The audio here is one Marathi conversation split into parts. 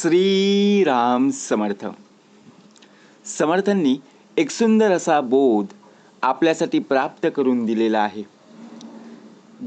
श्रीराम समर्थ. समर्थांनी एक सुंदर असा बोध आपल्यासाठी प्राप्त करून दिलेला आहे.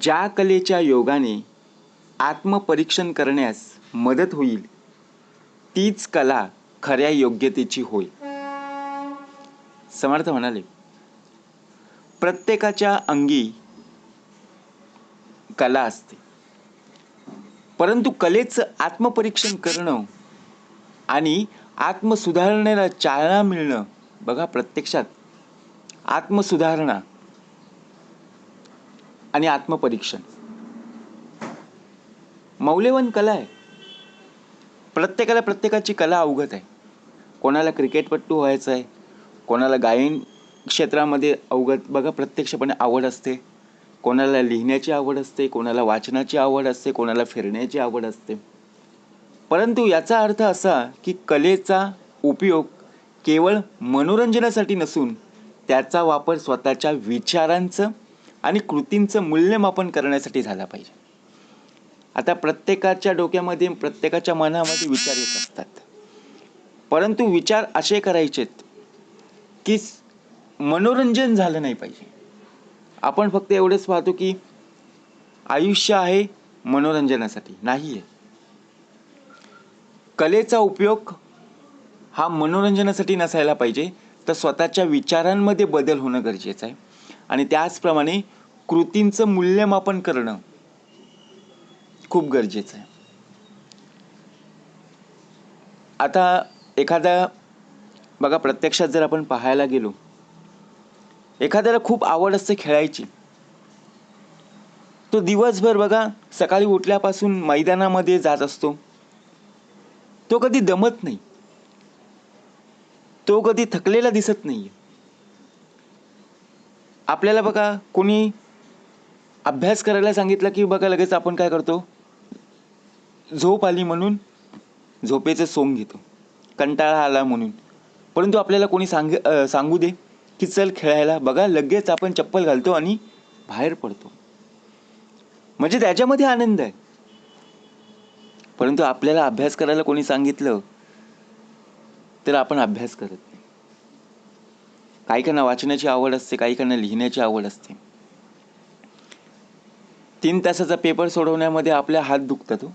ज्या कलेच्या योगाने आत्मपरीक्षण करण्यास मदत होईल तीच कला खऱ्या योग्यतेची होय. समर्थ म्हणाले प्रत्येकाच्या अंगी कला असते. परंतु कलेचं आत्मपरीक्षण करणं आणि आत्मसुधारणेला चालना मिळणं. बघा प्रत्यक्षात. आत्मसुधारणा आणि आत्मपरीक्षण. मौल्यवान कला आहे. प्रत्येकाला प्रत्येकाची कला अवगत आहे. कोणाला क्रिकेटपट्टू व्हायचं आहे कोणाला गायन क्षेत्रामध्ये अवगत बघा प्रत्यक्षपणे आवड असते. कोणाला लिहिण्याची आवड असते कोणाला वाचनाची आवड असते कोणाला फिरण्याची आवड असते. परंतु याचा अर्थ असा की कलेचा उपयोग केवळ मनोरंजनासाठी नसून त्याचा वापर स्वतःच्या विचारांचं आणि कृतींचं मूल्यमापन करण्यासाठी झाला पाहिजे. आता प्रत्येकाच्या डोक्यामध्ये प्रत्येकाच्या मनामध्ये विचार येत असतात. परंतु विचार असे करायचेत की मनोरंजन झालं नाही पाहिजे. आपण फक्त एवढंच पाहतो की आयुष्य आहे मनोरंजनासाठी नाही आहे कलेचा उपयोग हा मनोरंजनासाठी नसायला पाहिजे तर स्वतःच्या विचारांमध्ये बदल होणं गरजेचं आहे. आणि त्याचप्रमाणे कृतींचं मूल्यमापन करणं खूप गरजेचं आहे. आता एखादा बघा प्रत्यक्षात जर आपण पाहायला गेलो एखाद्याला खूप आवड असते खेळायची. तो दिवसभर बघा सकाळी उठल्यापासून मैदानामध्ये जात असतो. तो कधी दमत नाही. तो कधी थकलेला दिसत नाही आपल्याला बघा कोणी अभ्यास करायला सांगितला की बघा लगेच आपण काय करतो? झोप आली म्हणून झोपेचं सोंग घेतो. कंटाळा आला म्हणून. परंतु आपल्याला कोणी सांग सांगू दे की चल खेळायला. बघा लगेच आपण चप्पल घालतो आणि बाहेर पडतो. म्हणजे त्याच्यामध्ये आनंद आहे. परंतु आपल्याला अभ्यास करायला कोणी सांगितलं तर आपण अभ्यास करत नाही. काही काहींना वाचण्याची आवड असते काही काहींना लिहिण्याची आवड असते. तीन तासाचा पेपर सोडवण्यामध्ये आपल्या हात दुखतात हो.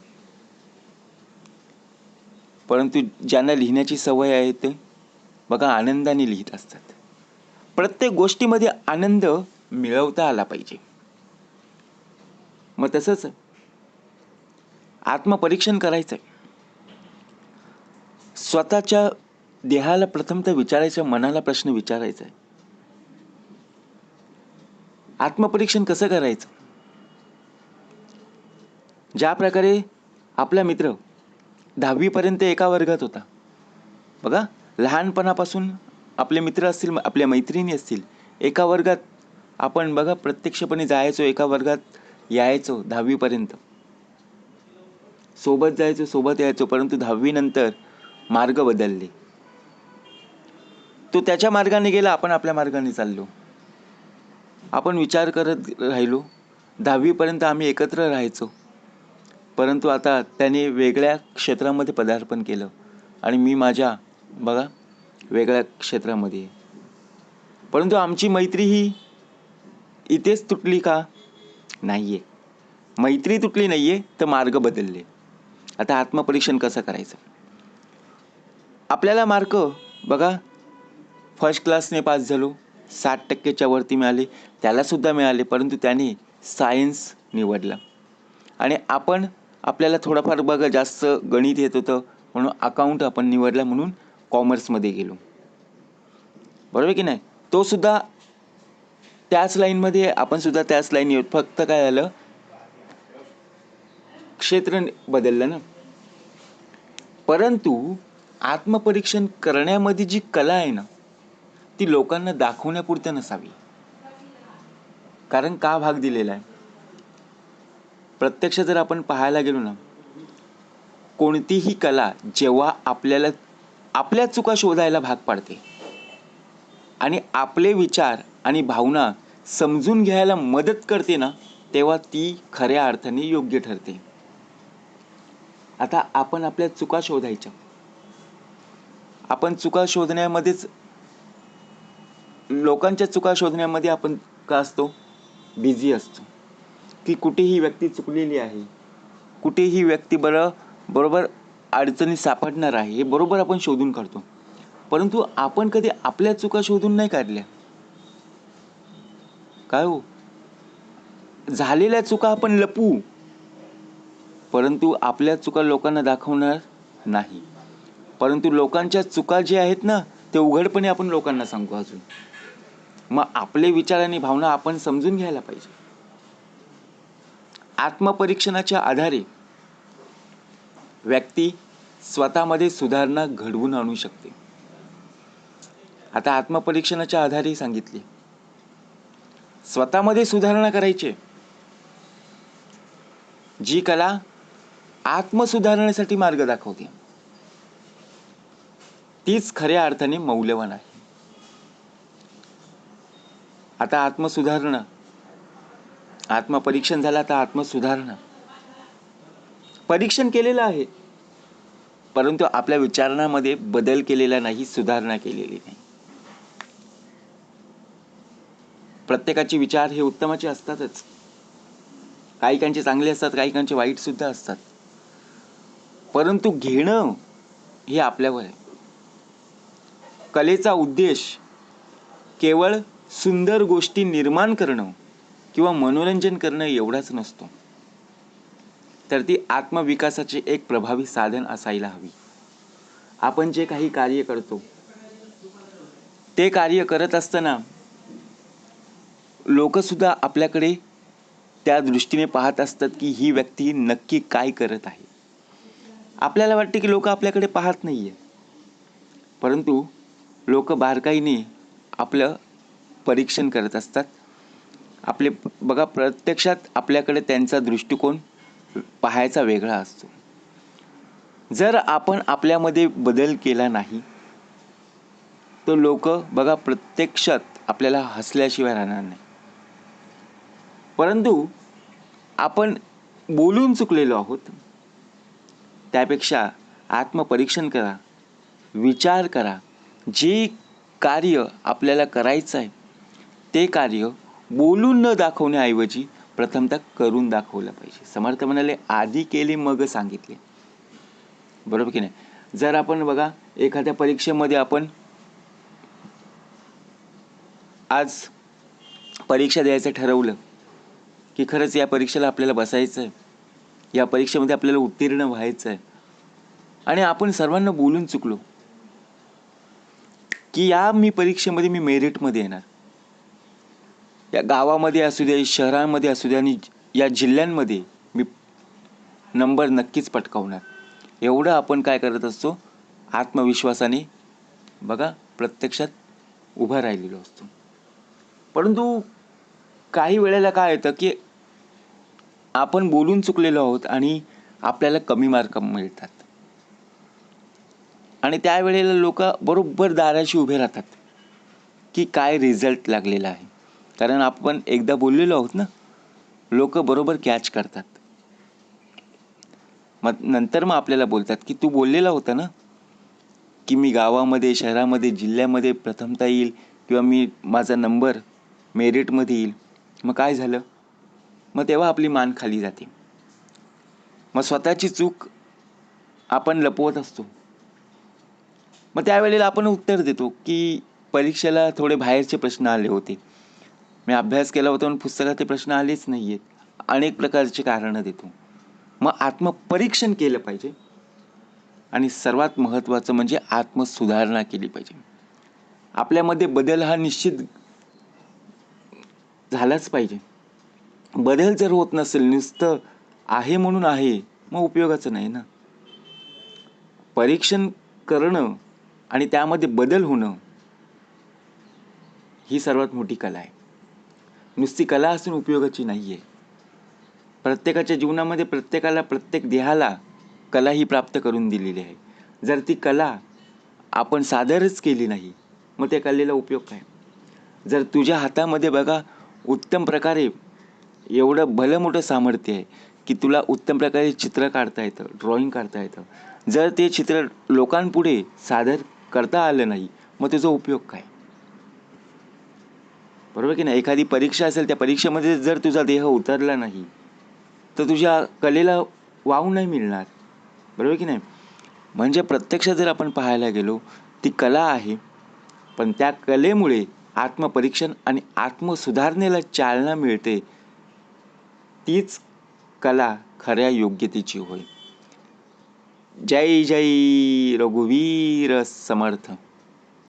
परंतु ज्यांना लिहिण्याची सवय आहे ते बघा आनंदाने लिहित असतात. प्रत्येक गोष्टीमध्ये आनंद मिळवता आला पाहिजे. मग तसंच आत्मपरीक्षण करायचं आहे स्वतःच्या देहाला प्रथमतः विचारायचं मनाला प्रश्न विचारायचा आहे आत्मपरीक्षण कसं करायचं? ज्या प्रकारे आपला मित्र दहावीपर्यंत एका वर्गात होता. बघा लहानपणापासून आपले मित्र असतील आपल्या मैत्रिणी असतील एका वर्गात आपण बघा प्रत्यक्षपणे जायचो एका वर्गात यायचो दहावीपर्यंत. सोबत जायचो सोबत यायचो परंतु दहावीनंतर मार्ग बदलले. तो त्याच्या मार्गाने गेला आपण आपल्या मार्गाने चाललो. आपण विचार करत राहिलो दहावीपर्यंत आम्ही एकत्र राहायचो. परंतु आता त्याने वेगळ्या क्षेत्रामध्ये पदार्पण केलं आणि मी माझ्या बघा वेगळ्या क्षेत्रामध्ये. परंतु आमची मैत्री ही इथेच तुटली का? नाही आहे मैत्री तुटली नाही आहे तर मार्ग बदलले. आता आत्मपरीक्षण कसं करायचं? आपल्याला मार्क बघा. फर्स्ट क्लासने पास झालो. साठ टक्केच्या वरती मिळाले. त्यालासुद्धा मिळाले परंतु त्याने सायन्स निवडला. आणि आपण आपल्याला थोडंफार बघा जास्त गणित येत होतं म्हणून अकाउंट आपण निवडला म्हणून कॉमर्समध्ये गेलो. बरोबर की नाही? तो सुद्धा त्याच लाईनमध्ये आपण सुद्धा त्याच लाईन येऊ फक्त काय झालं? क्षेत्र बदललं ना. परंतु आत्मपरीक्षण करण्यामध्ये जी कला आहे ना ती लोकांना दाखवण्यापुरतं नसावी. कारण का भाग दिलेला आहे? प्रत्यक्ष जर आपण पाहायला गेलो ना कोणतीही कला जेव्हा आपल्याला आपल्या चुका शोधायला भाग पाडते आणि आपले विचार आणि भावना समजून घ्यायला मदत करते ना तेव्हा ती खऱ्या अर्थाने योग्य ठरते. आता आपण आपल्या चुका शोधायच्या. आपण चुका शोधण्यामध्येच लोकांच्या चुका शोधण्यामध्ये आपण का असतो? बिझी असतो. की कुठेही व्यक्ती चुकलेली आहे कुठेही व्यक्ती बरं बरोबर अडचणी सापडणार आहे हे बरोबर आपण शोधून काढतो. परंतु आपण कधी आपल्या चुका शोधून नाही काढल्या? काय हो? झालेल्या चुका आपण लपवू. परंतु आपल्या चुका लोकांना दाखवणार नाही. परंतु लोकांच्या चुका जे आहेत ना ते उघडपणे आपण लोकांना सांगू अजून. मग आपले विचार आणि भावना आपण समजून घ्यायला पाहिजे. आत्मपरीक्षणाच्या आधारे व्यक्ती स्वतःमध्ये सुधारणा घडवून आणू शकते. आता आत्मपरीक्षणाच्या आधारे सांगितले. स्वतःमध्ये सुधारणा करायची. जी कला आत्मसुधारणेसाठी मार्ग दाखवते. तीच खऱ्या अर्थाने मौल्यवान आहे. आता आत्मसुधारणा. आत्मपरीक्षण झालं आता आत्मसुधारणा. परीक्षण केलेलं आहे. परंतु आपल्या विचारणामध्ये बदल केलेला नाही सुधारणा केलेली नाही. प्रत्येकाचे विचार हे उत्तमाचे असतातच. काहीकांचे चांगले असतात काहीकांचे वाईट सुद्धा असतात. परंतु घेणं हे आपल्यावर आहे. कलेचा उद्देश केवळ सुंदर गोष्टी निर्माण करणं किंवा मनोरंजन करणं एवढाच नसतो. तर ती आत्मविकासाचे एक प्रभावी साधन असायला हवी. आपण जे काही कार्य करतो ते कार्य करत असताना लोकसुद्धा आपल्याकडे त्या दृष्टीने पाहत असतात की ही व्यक्ती नक्की काय करत आहे. आपल्याला वाटते की लोक आपल्याकडे पाहत नाही आहे परंतु लोक बारकाईने आपलं परीक्षण करत असतात. आपले बघा प्रत्यक्षात आपल्याकडे त्यांचा दृष्टिकोन पाहायचा वेगळा असतो. जर आपण आपल्यामध्ये बदल केला नाही तर लोक बघा प्रत्यक्षात आपल्याला हसल्याशिवाय राहणार नाही. परंतु आपण बोलून चुकलेलो आहोत त्यापेक्षा आत्मपरीक्षण करा. विचार करा. जे कार्य आपल्याला करायचं आहे ते कार्य बोलून न दाखवण्याऐवजी प्रथमतः करून दाखवलं पाहिजे. समर्थ म्हणाले आधी केले मग सांगितले. बरोबर की नाही? जर आपण बघा एखाद्या परीक्षेमध्ये आपण आज परीक्षा द्यायचं ठरवलं की खरंच या परीक्षेला आपल्याला बसायचं आहे या परीक्षेमध्ये आपल्याला उत्तीर्ण व्हायचं आहे आणि आपण सर्वांना बोलून चुकलो. की या मी परीक्षेमध्ये मी मेरिटमध्ये येणार. या गावामध्ये असू दे शहरांमध्ये असू दे आणि या जिल्ह्यांमध्ये मी नंबर नक्कीच पटकावणार. एवढं आपण काय करत असतो? आत्मविश्वासाने बघा प्रत्यक्षात उभा राहिलेलो असतो. परंतु काही वेळेला काय येतं की आपण बोलून चुकलेलो आहोत आणि आपल्याला कमी मार्क मिळतात. आणि त्यावेळेला लोक बरोबर दाराशी उभे राहतात की काय रिझल्ट लागलेला आहे. कारण आपण एकदा बोललेलो आहोत ना लोक बरोबर कॅच करतात. मग नंतर मग आपल्याला बोलतात की तू बोललेला होता ना की मी गावामध्ये शहरामध्ये जिल्ह्यामध्ये प्रथमता येईल किंवा मी माझा नंबर मेरिटमध्ये येईल. मग काय झालं? मग तेव्हा आपली मान खाली जाते. मग स्वतःची चूक आपण लपवत असतो. मग त्यावेळेला आपण उत्तर देतो की परीक्षेला थोडे बाहेरचे प्रश्न आले होते. मी अभ्यास केला होता पण पुस्तकात ते प्रश्न आलेच नाही आहेत अनेक प्रकारची कारणं देतो. मग आत्मपरीक्षण केलं पाहिजे. आणि सर्वात महत्त्वाचं म्हणजे आत्मसुधारणा केली पाहिजे. आपल्यामध्ये बदल हा निश्चित झालाच पाहिजे. बदल जर होत नसेल नुसतं आहे म्हणून आहे मग उपयोगाचं नाही ना. परीक्षण करणं आणि त्यामध्ये बदल होणं ही सर्वात मोठी कला आहे. नुसती कला असून उपयोगाची नाही आहे प्रत्येकाच्या जीवनामध्ये प्रत्येकाला प्रत्येक देहाला कला ही प्राप्त करून दिलेली आहे. जर ती कला आपण सादरच केली नाही मग त्या कलेला उपयोग काय? जर तुझ्या हातामध्ये बघा उत्तम प्रकारे एवढं भलं मोठं सामर्थ्य आहे की तुला उत्तम प्रकारे चित्र काढता येतं ड्रॉईंग काढता येतं. जर ते चित्र लोकांपुढे सादर करता आलं नाही मग त्याचा उपयोग काय? बरोबर की नाही? एखादी परीक्षा असेल त्या परीक्षेमध्ये जर तुझा देह उतरला नाही तर तुझ्या कलेला वाव नाही मिळणार. बरोबर की नाही? म्हणजे प्रत्यक्ष जर आपण पाहायला गेलो ती कला आहे पण त्या कलेमुळे आत्मपरीक्षण आणि आत्मसुधारणेला चालना मिळते तीच कला खऱ्या योग्यतेची होय. जय जय रघुवीर समर्थ.